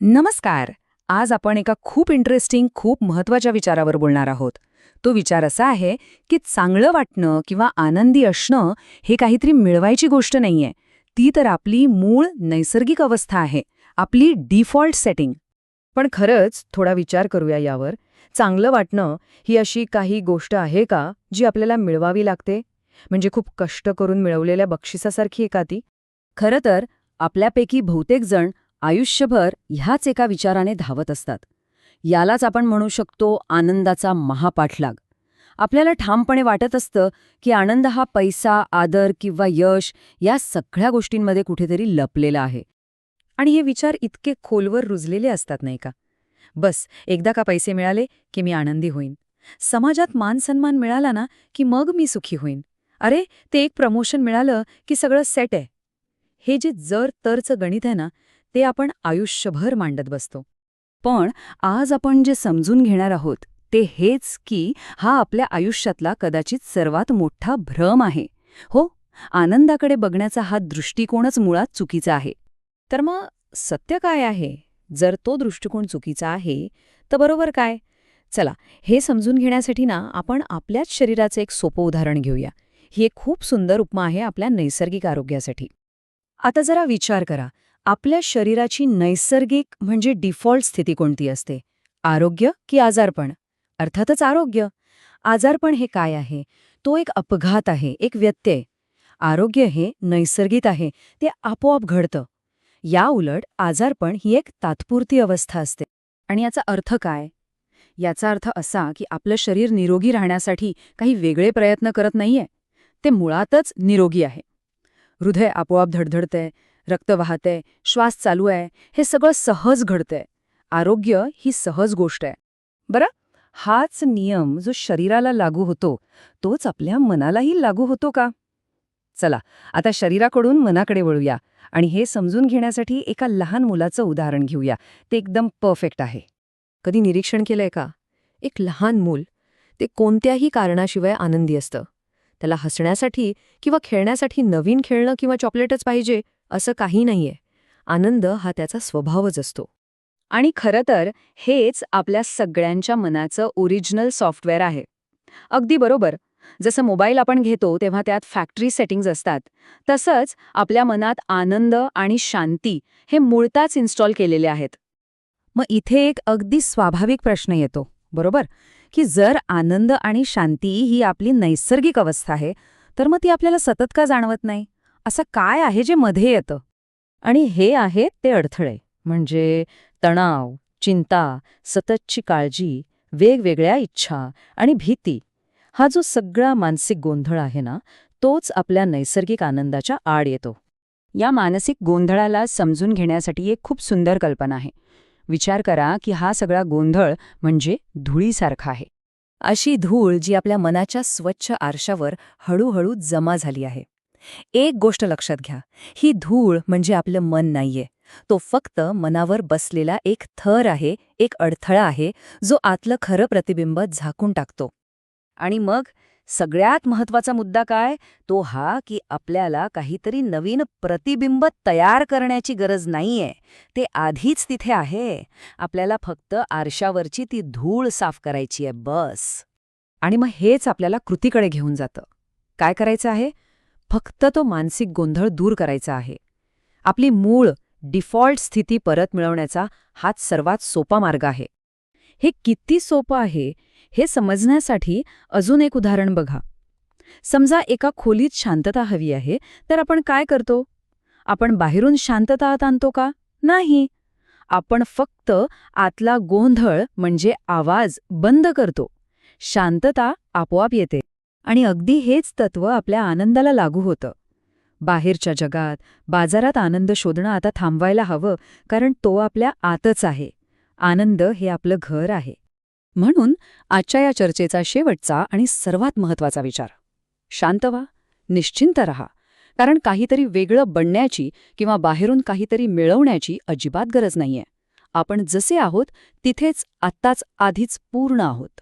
नमस्कार. आज आपण एका खूप इंटरेस्टिंग खूप महत्त्वाच्या विचारावर बोलणार आहोत. तो विचार असा आहे की चांगलं वाटणं किंवा आनंदी असणं हे काहीतरी मिळवायची गोष्ट नाहीये. ती तर आपली मूळ नैसर्गिक अवस्था आहे. आपली डिफॉल्ट सेटिंग पण खरंच थोडा विचार करूया यावर. चांगलं वाटणं ही अशी काही गोष्ट आहे का जी आपल्याला मिळवावी लागते? म्हणजे खूप कष्ट करून मिळवलेल्या बक्षिसासारखी आहे का ती खरं तर आपल्यापैकी बहुतेक जण आयुष्यभर ह्याच एका विचाराने धावत असतात. यालाच आपण म्हणू शकतो आनंदाचा महापाठलाग. आपल्याला ठामपणे वाटत असतं की आनंद हा पैसा आदर किंवा यश या सगळ्या गोष्टींमध्ये कुठेतरी लपलेला आहे. आणि हे विचार इतके खोलवर रुजलेले असतात नाही का? बस एकदा का पैसे मिळाले की मी आनंदी होईन. समाजात मान सन्मान मिळाला ना की मग मी सुखी होईन. अरे ते एक प्रमोशन मिळालं की सगळं सेट आहे. हे जे जर तरचं गणित आहे ना ते आपण आयुष्यभर मांडत बसतो. पण आज आपण जे समजून घेणार आहोत ते हेच की हा आपल्या आयुष्यातला कदाचित सर्वात मोठा भ्रम आहे. हो आनंदाकडे बघण्याचा हा दृष्टिकोनच मुळात चुकीचा आहे. तर मग सत्य काय आहे? जर तो दृष्टिकोन चुकीचा आहे तर बरोबर काय? चला हे समजून घेण्यासाठी ना आपण आपल्याच शरीराचं एक सोपं उदाहरण घेऊया. ही एक खूप सुंदर उपमा आहे आपल्या नैसर्गिक आरोग्यासाठी. आता जरा विचार करा. आपल्या शरीराची नैसर्गिक म्हणजे डिफॉल्ट स्थिती कोणती असते? आरोग्य की आजारपण? अर्थातच आरोग्य. आजारपण हे काय आहे? तो एक अपघात आहे एक व्यत्यय. आरोग्य हे नैसर्गिक आहे ते आपोआप घडतं. या उलट आजारपण ही एक तात्पुरती अवस्था असते. आणि याचा अर्थ काय? याचा अर्थ असा की आपलं शरीर निरोगी राहण्यासाठी काही वेगळे प्रयत्न करत नाहीये. ते मुळातच निरोगी आहे. हृदय आपोआप धडधडतंय रक्त वाहतंय श्वास चालू आहे हे सगळं सहज घडतंय. आरोग्य ही सहज गोष्ट आहे. बरं? हाच नियम जो शरीराला लागू होतो तोच आपल्या मनालाही लागू होतो का? चला आता शरीराकडून मनाकडे वळूया आणि हे समजून घेण्यासाठी एका लहान मुलाचं उदाहरण घेऊया. ते एकदम परफेक्ट आहे. कधी निरीक्षण केलंय का? एक लहान मूल ते कोणत्याही कारणाशिवाय आनंदी असतं. त्याला हसण्यासाठी किंवा खेळण्यासाठी नवीन खेळणं किंवा चॉकलेटच पाहिजे. असं काही नाहीये. आनंद हा त्याचा स्वभावच असतो. आणि खरं तर हेच आपल्या सगळ्यांच्या मनाचं ओरिजिनल सॉफ्टवेअर आहे. अगदी बरोबर. जसं मोबाईल आपण घेतो तेव्हा त्यात फॅक्टरी सेटिंग्ज असतात. तसंच आपल्या मनात आनंद आणि शांती हे मुळताच इन्स्टॉल केलेले आहेत. मग इथे एक अगदी स्वाभाविक प्रश्न येतो बरोबर? की जर आनंद आणि शांती ही आपली नैसर्गिक अवस्था आहे तर मग ती आपल्याला सतत का जाणवत नाही? असं काय आहे जे मध्ये येतं? आणि हे आहेत ते अडथळे म्हणजे तणाव चिंता सततची काळजी वेगवेगळ्या इच्छा आणि भीती. हा जो सगळा मानसिक गोंधळ आहे ना तोच आपल्या नैसर्गिक आनंदाच्या आड येतो. या मानसिक गोंधळाला समजून घेण्यासाठी एक खूप सुंदर कल्पना आहे. विचार करा की हा सगळा गोंधळ म्हणजे धुळीसारखा आहे. अशी धूळ जी आपल्या मनाच्या स्वच्छ आरशावर हळूहळू जमा झाली आहे. एक गोष्ट लक्षात घ्या. ही धूळ म्हणजे आपलं मन नाहीये. तो फक्त मनावर बसलेला एक थर आहे एक अडथळा आहे जो आतलं खरं प्रतिबिंब झाकून टाकतो. आणि मग सगळ्यात महत्त्वाचा मुद्दा काय? तो हा की आपल्याला काहीतरी नवीन प्रतिबिंब तयार करण्याची गरज नाहीये. ते आधीच तिथे आहे. आपल्याला फक्त आरशावरची ती धूळ साफ करायची आहे बस. आणि मग हेच आपल्याला कृतीकडे घेऊन जातं. काय करायचं आहे? फक्त तो मानसिक गोंधळ दूर करायचा आहे. आपली मूळ डिफॉल्ट स्थिती परत मिळवण्याचा हाच सर्वात सोपा मार्ग आहे. हे किती सोपं आहे हे समजण्यासाठी अजून एक उदाहरण बघा. समजा एका खोलीत शांतता हवी आहे तर आपण काय करतो? आपण बाहेरून शांतता आणतो का? नाही. आपण फक्त आतला गोंधळ म्हणजे आवाज बंद करतो. शांतता आपोआप येते. आणि अगदी हेच तत्व आपल्या आनंदाला लागू होतं. बाहेरच्या जगात बाजारात आनंद शोधणं आता थांबवायला हवं कारण तो आपल्या आतच आहे. आनंद हे आपलं घर आहे. म्हणून आजच्या या चर्चेचा शेवटचा आणि सर्वात महत्त्वाचा विचार. शांत व्हा निश्चिंत रहा कारण काहीतरी वेगळं बनण्याची किंवा बाहेरून काहीतरी मिळवण्याची अजिबात गरज नाहीये. आपण जसे आहोत तिथेच आत्ताच आधीच पूर्ण आहोत.